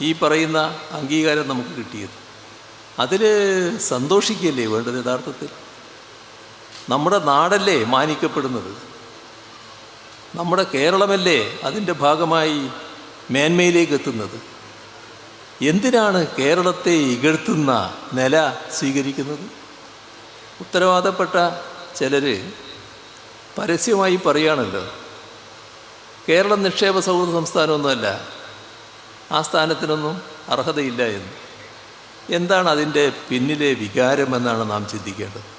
ഈ പറയുന്ന അംഗീകാരം നമുക്ക് കിട്ടിയത്. അതിൽ സന്തോഷിക്കുകയല്ലേ വേണ്ടത് യഥാർത്ഥത്തിൽ? നമ്മുടെ നാടല്ലേ മാനിക്കപ്പെടുന്നത്? നമ്മുടെ കേരളമല്ലേ അതിന്റെ ഭാഗമായി മേന്മയിലേക്ക് എത്തുന്നത്? എന്തിനാണ് കേരളത്തെ ഇകഴ്ത്തുന്ന നില സ്വീകരിക്കുന്നത്? ഉത്തരവാദപ്പെട്ട ചിലർ പരസ്യമായി പറയുകയാണല്ലോ കേരളം നിക്ഷേപ സൗഹൃദ സംസ്ഥാനമൊന്നുമല്ല ആ സ്ഥാനത്തിനൊന്നും അർഹതയില്ല എന്ന്. എന്താണ് അതിന്റെ പിന്നിലെ വികാരമെന്നാണ് നാം ചിന്തിക്കേണ്ടത്?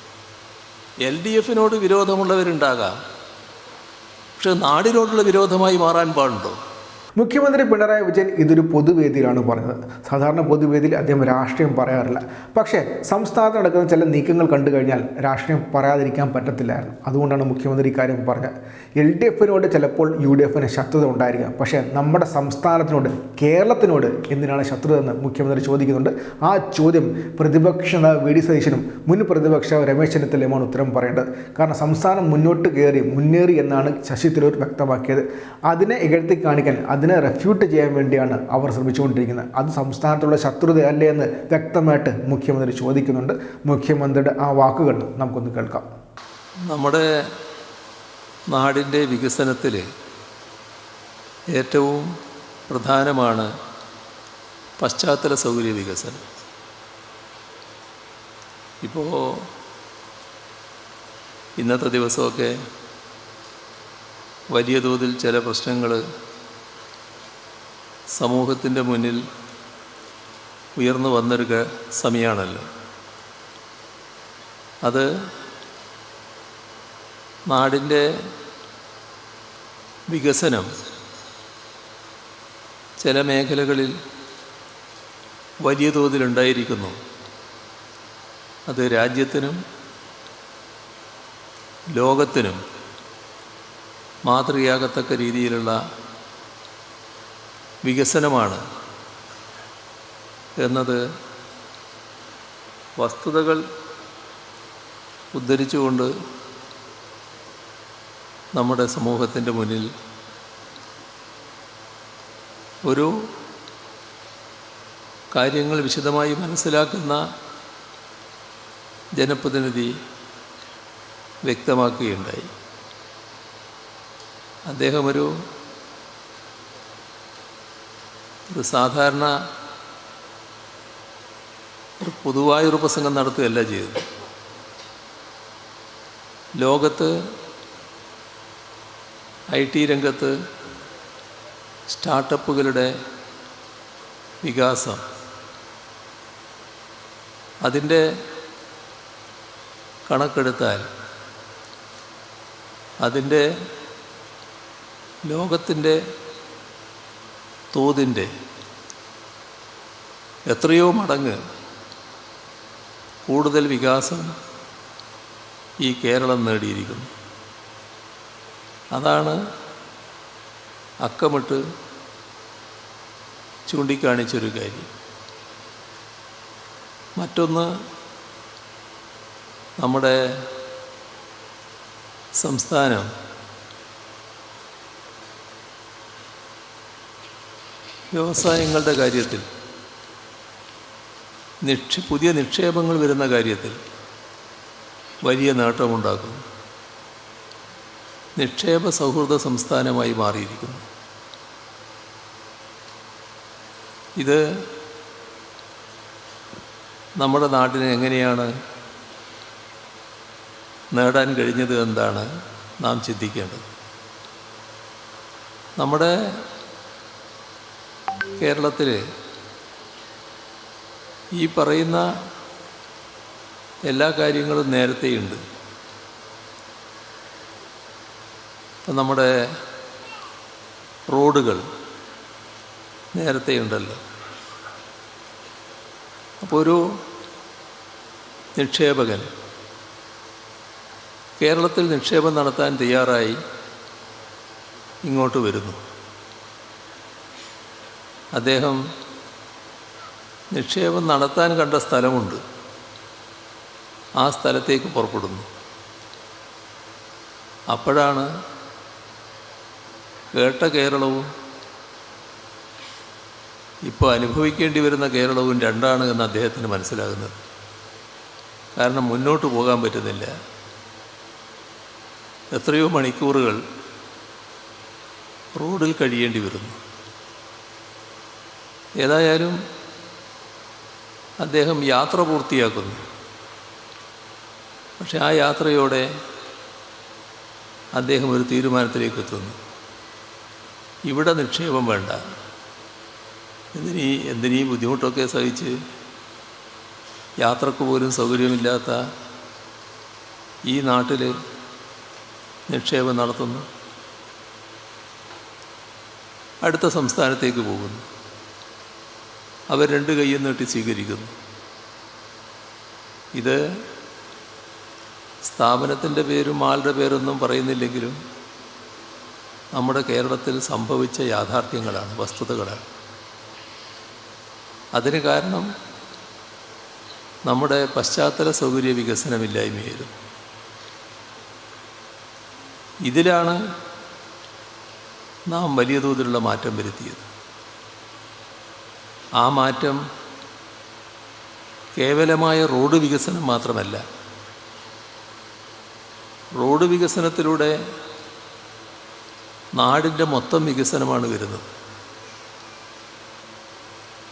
എൽ ഡി എഫിനോട് വിരോധമുള്ളവരുണ്ടാകാം. പക്ഷെ നാടിനോടുള്ള വിരോധമായി മാറാൻ പാടുണ്ടോ? മുഖ്യമന്ത്രി പിണറായി വിജയൻ ഇതൊരു പൊതുവേദിയിലാണ് പറഞ്ഞത്. സാധാരണ പൊതുവേദിയിൽ അദ്ദേഹം രാഷ്ട്രീയം പറയാറില്ല. പക്ഷേ സംസ്ഥാനത്ത് നടക്കുന്ന ചില നീക്കങ്ങൾ കണ്ടു കഴിഞ്ഞാൽ രാഷ്ട്രീയം പറയാതിരിക്കാൻ പറ്റത്തില്ലായിരുന്നു. അതുകൊണ്ടാണ് മുഖ്യമന്ത്രി ഇക്കാര്യം പറഞ്ഞത്. എൽ ഡി എഫിനോട് ചിലപ്പോൾ യു ഡി എഫിന് ശത്രുത ഉണ്ടായിരിക്കാം. പക്ഷേ നമ്മുടെ സംസ്ഥാനത്തിനോട് കേരളത്തിനോട് എന്തിനാണ് ശത്രുത എന്ന് മുഖ്യമന്ത്രി ചോദിക്കുന്നുണ്ട്. ആ ചോദ്യം പ്രതിപക്ഷ നേതാവ് വി ഡി സതീശനും മുൻ പ്രതിപക്ഷ രമേശ് ചെന്നിത്തലയുമാണ് ഉത്തരം പറയേണ്ടത്. കാരണം സംസ്ഥാനം മുന്നോട്ട് കയറി മുന്നേറി എന്നാണ് ശശി തരൂർ വ്യക്തമാക്കിയത്. അതിനെ ഇകഴ്ത്തി കാണിക്കാൻ അതിനെ റെഫ്യൂട്ട് ചെയ്യാൻ വേണ്ടിയാണ് അവർ ശ്രമിച്ചുകൊണ്ടിരിക്കുന്നത്. അത് സംസ്ഥാനത്തുള്ള ശത്രുതയല്ലേ എന്ന് വ്യക്തമായിട്ട് മുഖ്യമന്ത്രി ചോദിക്കുന്നുണ്ട്. മുഖ്യമന്ത്രിയുടെ ആ വാക്കുകൾ നമുക്കൊന്ന് കേൾക്കാം. നമ്മുടെ നാടിന്റെ വികസനത്തിൽ ഏറ്റവും പ്രധാനമാണ് പശ്ചാത്തല സൗകര്യ വികസനം. ഇപ്പോൾ ഇന്നത്തെ ദിവസമൊക്കെ വലിയ തോതിൽ ചില പ്രശ്നങ്ങൾ സമൂഹത്തിന്റെ മുന്നിൽ ഉയർന്നു വന്നൊരു സമയമാണല്ലോ അത് നാടിന്റെ വികസനം ചില മേഖലകളിൽ വലിയ തോതിലുണ്ടായിരിക്കുന്നു. അത് രാജ്യത്തിനും ലോകത്തിനും മാതൃകയാകത്തക്ക രീതിയിലുള്ള വികസനമാണ് എന്നത് വസ്തുതകൾ ഉദ്ധരിച്ചുകൊണ്ട് നമ്മുടെ സമൂഹത്തിന്റെ മുന്നിൽ ഒരു കാര്യങ്ങൾ വിശദമായി മനസ്സിലാക്കുന്ന ജനപ്രതിനിധി വ്യക്തമാക്കുകയുണ്ടായി. അദ്ദേഹം ഒരു ഒരു സാധാരണ ഒരു പൊതുവായൊരു പ്രസംഗം നടത്തുകയല്ല ചെയ്തത് ലോകത്ത് ഐ ടി രംഗത്ത് സ്റ്റാർട്ടപ്പുകളുടെ വികാസം അതിന്റെ കണക്കെടുത്താൽ അതിന്റെ ലോകത്തിന്റെ തോതിന്റെ എത്രയോ മടങ്ങ് കൂടുതൽ വികാസം ഈ കേരളം നേടിയിരിക്കുന്നു. അതാണ് അക്കമിട്ട് ചൂണ്ടിക്കാണിച്ചൊരു കാര്യം. മറ്റൊന്ന് നമ്മുടെ സംസ്ഥാനം വ്യവസായങ്ങളുടെ കാര്യത്തിൽ നിക്ഷ പുതിയ നിക്ഷേപങ്ങൾ വരുന്ന കാര്യത്തിൽ വലിയ നേട്ടമുണ്ടാക്കുന്നു. നിക്ഷേപ സൗഹൃദ സംസ്ഥാനമായി മാറിയിരിക്കുന്നു. ഇത് നമ്മുടെ നാട്ടിന് എങ്ങനെയാണ് നേടാൻ കഴിഞ്ഞത് എന്താണ് നാം ചിന്തിക്കേണ്ടത്. നമ്മുടെ കേരളത്തിൽ ഈ പറയുന്ന എല്ലാ കാര്യങ്ങളും നേരത്തെയുണ്ട്. ഇപ്പം നമ്മുടെ റോഡുകൾ നേരത്തെയുണ്ടല്ലോ. അപ്പോൾ ഒരു നിക്ഷേപകൻ കേരളത്തിൽ നിക്ഷേപം നടത്താൻ തയ്യാറായി ഇങ്ങോട്ട് വരുന്നു. അദ്ദേഹം നിക്ഷേപം നടത്താൻ കണ്ട സ്ഥലമുണ്ട്. ആ സ്ഥലത്തേക്ക് പുറപ്പെടുന്നു. അപ്പോഴാണ് കേട്ട കേരളവും ഇപ്പോൾ അനുഭവിക്കേണ്ടി വരുന്ന കേരളവും രണ്ടാണ് എന്ന് അദ്ദേഹത്തിന് മനസ്സിലാകുന്നത്. കാരണം മുന്നോട്ട് പോകാൻ പറ്റുന്നില്ല. എത്രയോ മണിക്കൂറുകൾ റോഡിൽ കഴിയേണ്ടി വരുന്നു. ഏതായാലും അദ്ദേഹം യാത്ര പൂർത്തിയാക്കുന്നു. പക്ഷെ ആ യാത്രയോടെ അദ്ദേഹം ഒരു തീരുമാനത്തിലേക്ക് എത്തുന്നു ഇവിടെ നിക്ഷേപം വേണ്ട. എന്തിനീ എന്തിനീ ബുദ്ധിമുട്ടൊക്കെ സഹിച്ച് യാത്രയ്ക്ക് പോലും സൗകര്യമില്ലാത്ത ഈ നാട്ടിൽ നിക്ഷേപം നടത്തുന്നു. അടുത്ത സംസ്ഥാനത്തേക്ക് പോകുന്നു. അവർ രണ്ട് കൈയും നീട്ടി സ്വീകരിക്കുന്നു. ഇത് സ്ഥാപനത്തിന്റെ പേരും ആളുടെ പേരൊന്നും പറയുന്നില്ലെങ്കിലും നമ്മുടെ കേരളത്തിൽ സംഭവിച്ച യാഥാർത്ഥ്യങ്ങളാണ് വസ്തുതകളാണ്. അതിന് കാരണം നമ്മുടെ പശ്ചാത്തല സൗകര്യ വികസനമില്ലായ്മയായിരുന്നു. ഇതിലാണ് നാം വലിയ തോതിലുള്ള മാറ്റം വരുത്തിയത്. ആ മാറ്റം കേവലമായ റോഡ് വികസനം മാത്രമല്ല. റോഡ് വികസനത്തിലൂടെ നാടിന്റെ മൊത്തം വികസനമാണ് വരുന്നത്.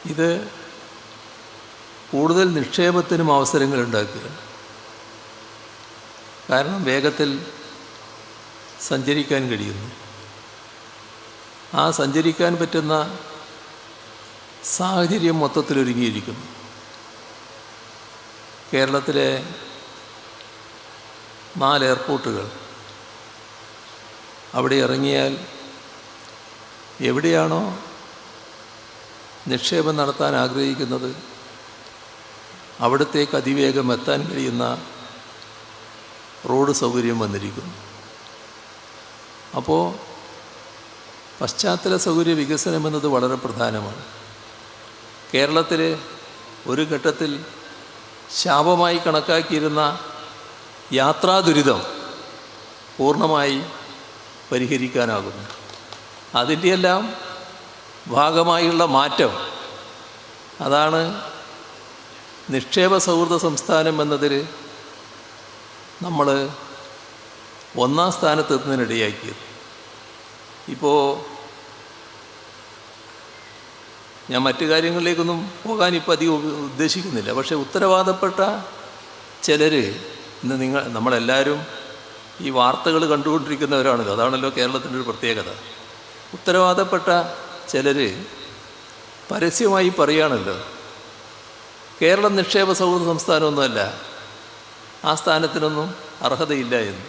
ഇത് കൂടുതൽ നിക്ഷേപത്തിനും അവസരങ്ങൾ ഉണ്ടാക്കുക കാരണം വേഗത്തിൽ സഞ്ചരിക്കാൻ കഴിയുന്നു. ആ സഞ്ചരിക്കാൻ പറ്റുന്ന സാഹചര്യം മൊത്തത്തിൽ ഒരുങ്ങിയിരിക്കുന്നു കേരളത്തിലെ നാല് എയർപോർട്ടുകൾ. അവിടെ ഇറങ്ങിയാൽ എവിടെയാണോ നിക്ഷേപം നടത്താൻ ആഗ്രഹിക്കുന്നത് അവിടത്തേക്ക് അതിവേഗം എത്താൻ കഴിയുന്ന റോഡ് സൗകര്യം വന്നിരിക്കുന്നു. അപ്പോൾ പശ്ചാത്തല സൗകര്യ വികസനം എന്നത് വളരെ പ്രധാനമാണ്. കേരളത്തിൽ ഒരു ഘട്ടത്തിൽ ശാപമായി കണക്കാക്കിയിരുന്ന യാത്രാ ദുരിതം പൂർണമായി പരിഹരിക്കാനാകുന്നു. അതിന്റെയെല്ലാം ഭാഗമായുള്ള മാറ്റം. അതാണ് നിക്ഷേപ സൗഹൃദ സംസ്ഥാനം എന്നതിൽ നമ്മൾ ഒന്നാം സ്ഥാനത്തെത്തുന്നതിനിടയാക്കിയത്. ഇപ്പോൾ ഞാൻ മറ്റു കാര്യങ്ങളിലേക്കൊന്നും പോകാൻ ഇപ്പോൾ അധികം ഉദ്ദേശിക്കുന്നില്ല. പക്ഷേ ഉത്തരവാദപ്പെട്ട ചിലർ ഇന്ന് നിങ്ങൾ നമ്മളെല്ലാവരും ഈ വാർത്തകൾ കണ്ടുകൊണ്ടിരിക്കുന്നവരാണല്ലോ. അതാണല്ലോ കേരളത്തിന്റെ ഒരു പ്രത്യേകത. ഉത്തരവാദപ്പെട്ട ചിലർ പരസ്യമായി പറയുകയാണല്ലോ കേരളം നിക്ഷേപ സൗഹൃദ സംസ്ഥാനമൊന്നുമല്ല ആ സ്ഥാനത്തിനൊന്നും അർഹതയില്ല എന്ന്.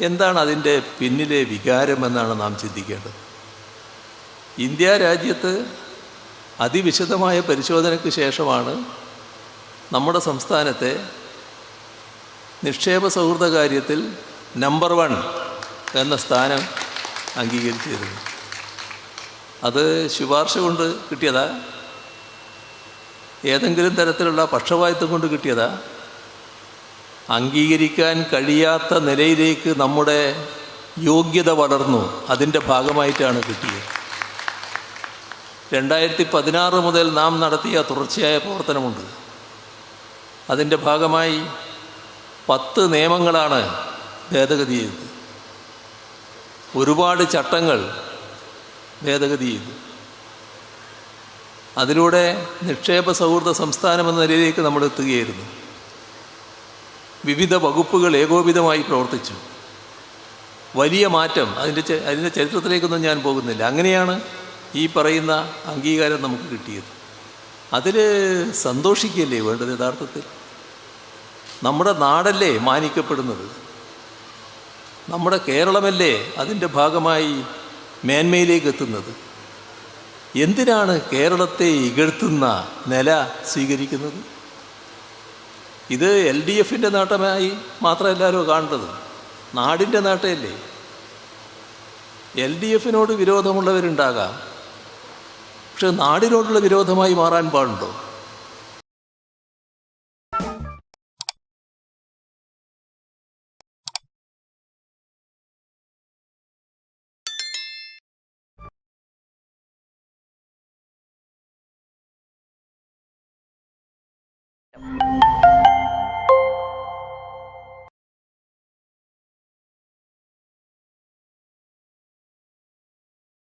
എന്താണ് അതിന്റെ പിന്നിലെ വികാരമെന്നാണ് നാം ചിന്തിക്കേണ്ടത്? ഇന്ത്യ രാജ്യത്ത് അതിവിശദമായ പരിശോധനയ്ക്ക് ശേഷമാണ് നമ്മുടെ സംസ്ഥാനത്തെ നിക്ഷേപ സൗഹൃദ കാര്യത്തിൽ നമ്പർ വൺ എന്ന സ്ഥാനം അംഗീകരിച്ചിരുന്നു അത് ശുപാർശ കൊണ്ട് കിട്ടിയതാ? ഏതെങ്കിലും തരത്തിലുള്ള പക്ഷപാതിത്വം കൊണ്ട് കിട്ടിയതാ? അംഗീകരിക്കാൻ കഴിയാത്ത നിലയിലേക്ക് നമ്മുടെ യോഗ്യത വളർന്നു. അതിന്റെ ഭാഗമായിട്ടാണ് കിട്ടിയത്. രണ്ടായിരത്തി പതിനാറ് മുതൽ നാം നടത്തിയ തുടർച്ചയായ പ്രവർത്തനമുണ്ട്. അതിന്റെ ഭാഗമായി പത്ത് നിയമങ്ങളാണ് ഭേദഗതി ചെയ്തത്. ഒരുപാട് ചട്ടങ്ങൾ ഭേദഗതി ചെയ്തു. അതിലൂടെ നിക്ഷേപ സൗഹൃദ സംസ്ഥാനം എന്ന നിലയിലേക്ക് നമ്മൾ എത്തുകയായിരുന്നു. വിവിധ വകുപ്പുകൾ ഏകോപിതമായി പ്രവർത്തിച്ചു. വലിയ മാറ്റം അതിന്റെ അതിന്റെ ചരിത്രത്തിലേക്കൊന്നും ഞാൻ പോകുന്നില്ല. അങ്ങനെയാണ് ഈ പറയുന്ന അംഗീകാരം നമുക്ക് കിട്ടിയത്. അതിൽ സന്തോഷിക്കുകയല്ലേ വേണ്ടത് യഥാർത്ഥത്തിൽ? നമ്മുടെ നാടല്ലേ മാനിക്കപ്പെടുന്നത്? നമ്മുടെ കേരളമല്ലേ അതിന്റെ ഭാഗമായി മേന്മയിലേക്ക് എത്തുന്നത്? എന്തിനാണ് കേരളത്തെ ഇകഴ്ത്തുന്ന നില സ്വീകരിക്കുന്നത്? ഇത് എൽ ഡി എഫിന്റെ നേട്ടമായി മാത്രമല്ലല്ലോ കാണേണ്ടത് നാടിന്റെ നേട്ടമല്ലേ എൽ ഡി എഫിനോട് വിരോധമുള്ളവരുണ്ടാകാം. പക്ഷെ നാടിനോടുള്ള വിരോധമായി മാറാൻ പാടുണ്ടോ?